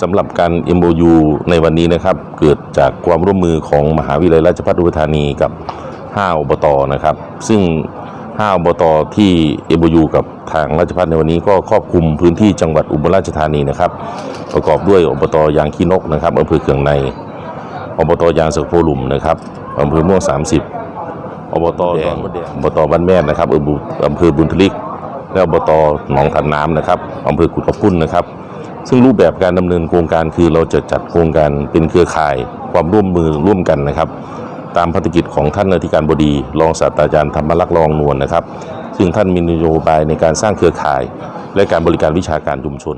สำหรับการ MOU ในวันนี้นะครับ เกิดจากความร่วมมือของมหาวิทยาลัยราชภัฏอุดรธานีกับ 5 อบตนะครับ ซึ่ง 5 อบตที่ MOU กับทางราชภัฏในวันนี้ก็ครอบคลุมพื้นที่จังหวัดอุบลราชธานีนะครับ ประกอบด้วยอบตยางขี้นกนะครับอำเภอเคืองในอบตยางสะโพลุมนะครับอำเภอม่วง 30อบตแดงอบตบ้านแม่นะครับอำเภอบุอำเภอบุญทลิกและอบตหนองขันน้ำนะครับอำเภอกุดกระพุ่นนะครับ ซึ่งรูปแบบการดำเนินโครงการคือเราจะจัดโครงการเป็นเครือข่ายความร่วมมือร่วมกันนะครับ ตามพัฒกิจของท่านอธิการบดี รองศาสตราจารย์ธรรมลักษ์รองนวลนะครับ ซึ่งท่านมีนโยบายในการสร้างเครือข่าย และการบริการวิชาการชุมชน